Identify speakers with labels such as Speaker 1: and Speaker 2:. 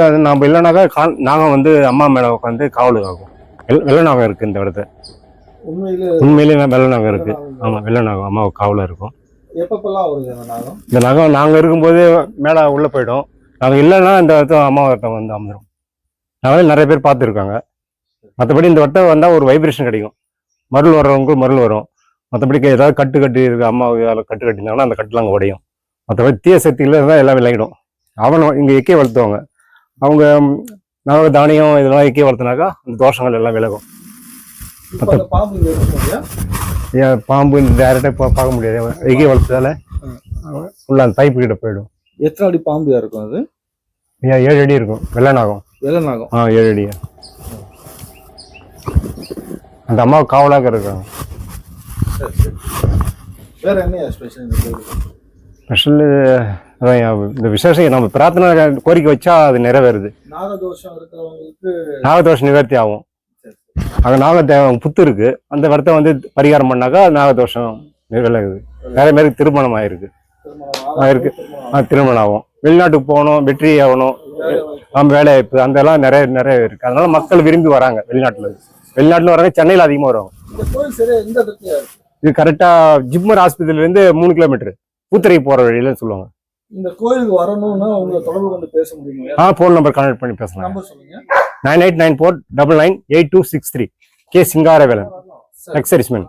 Speaker 1: அது நம்ம இல்லைனாக்கா கா- நாகம் வந்து அம்மா மேலே உட்காந்து காவலுக்கு ஆகும். வெள்ள- வெள்ளை நாகம் இருக்கு இந்த இடத்துல.
Speaker 2: உண்மையில
Speaker 1: உண்மையிலேயே வெள்ளை நாகம் இருக்கு. ஆமாம் வெள்ளை நாகம் அம்மா காவலில் இருக்கும். இந்த நகம்? நாங்கள் இருக்கும்போது மேலே உள்ளே போயிடும். நாங்கள் இல்லைன்னா இந்த இடத்துல அம்மா வட்டம் வந்து அமர்ந்துடும் நாங்களே நிறைய பேர் பார்த்துருக்காங்க. மற்றபடி இந்த வட்டம் வந்தால் ஒரு வைப்ரேஷன் கிடைக்கும். மருள் வர்றவங்களுக்கு மருள் வரும். மற்றபடி ஏதாவது கட்டு கட்டி இருக்கு அம்மா அதில் கட்டு கட்டியிருந்தாங்கன்னா அந்த கட்டுலாம் அங்கே உடையும். மற்றபடி தீய சக்தியில் இருந்தால் எல்லாம் விளங்கிடும் அவனை இங்கே எக்கே வளர்த்துவாங்க. அவங்க நவ தானியம் இதெல்லாம் எக்கே வளர்த்துனாக்கா அந்த தோஷங்கள் எல்லாம் விலகும்.
Speaker 2: பாம்பு
Speaker 1: ஏன் பாம்பு டேரெக்டாக பார்க்க முடியாது. எக்கே வளர்த்ததால ஃபுல்லாக அந்த பைப்பு கிட்ட போயிடும்.
Speaker 2: எத்தனை அடி பாம்பியா இருக்கும் அது?
Speaker 1: ஏன் ஏழு அடி இருக்கும். வெள்ளை நாகம்
Speaker 2: வெள்ள நாகம்
Speaker 1: ஆ ஏழு அடி அந்த அம்மா காவலாக இருக்காங்க.
Speaker 2: வேற என்ன ஸ்பெஷல்
Speaker 1: ஸ்பெஷல் அதான் இந்த விசேஷம் நம்ம பிரார்த்தனை கோரிக்கை வச்சா அது நிறைவேறுது
Speaker 2: நாகதோஷம் இருக்கிறவங்களுக்கு
Speaker 1: நாகதோஷம் நிவர்த்தி ஆகும் அங்கே நாக புத்து இருக்கு அந்த இடத்த வந்து பரிகாரம் பண்ணாக்கா நாகதோஷம் விலகுது நிறைய பேருக்கு திருமணம் ஆயிருக்கு
Speaker 2: திருமணம்
Speaker 1: ஆ, இருக்கு.
Speaker 2: திருமணம்
Speaker 1: ஆகும் வெளிநாட்டுக்கு போகணும் வெற்றி ஆகணும். நம்ம வேலை வாய்ப்பு அந்த எல்லாம் நிறைய நிறைய இருக்கு அதனால மக்கள் விரும்பி வராங்க வெளிநாட்டுல. வெளிநாட்டுல வராங்க சென்னையில் அதிகமாக வருவாங்க இது கரெக்டா ஜிப்மர் ஆஸ்பத்திரியில இருந்து மூணு கிலோமீட்டர் பூத்துறை போற வழியில சொல்லுவாங்க.
Speaker 2: இந்த கோயிலுக்கு வரணும்னா உங்களை தொடர்பு கொண்டு பேச முடியுமா?
Speaker 1: ஆ ஃபோன் நம்பர் கனெக்ட் பண்ணி பேசலாம்.
Speaker 2: நம்பர் சொல்லுங்க.
Speaker 1: Nine eight nine four double nine eight two six three K Singaravelan. எக்ஸரிஸ்மேன்